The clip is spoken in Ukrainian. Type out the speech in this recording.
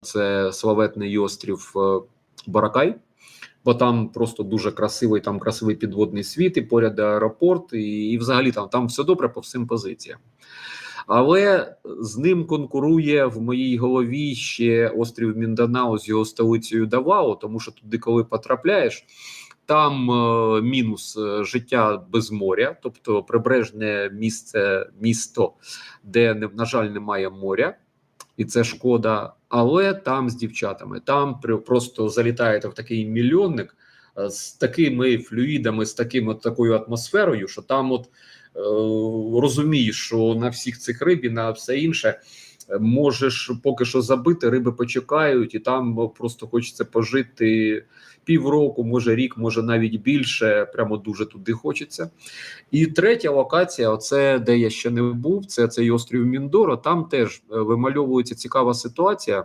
це славетний острів е, Баракай, бо там просто дуже красивий, там красивий підводний світ, і поряд аеропорт, і, і взагалі там, там все добре по всім позиціям. Але з ним конкурує в моїй голові ще острів Мінданао з його столицею Давао, тому що туди, коли потрапляєш, там е, мінус е, життя без моря, тобто прибережне місце, місто, де на жаль немає моря, і це шкода. Але там з дівчатами, там просто залітаєте в такий мільйонник е, з такими флюїдами, з таким от такою атмосферою, що там от е, розумієш, що на всіх цих рибі, на все інше можеш поки що забити, риби почекають, і там просто хочеться пожити півроку, може рік, може навіть більше. Прямо дуже туди хочеться. І третя локація, оце де я ще не був, це цей острів Міндоро. Там теж е, вимальовується цікава ситуація.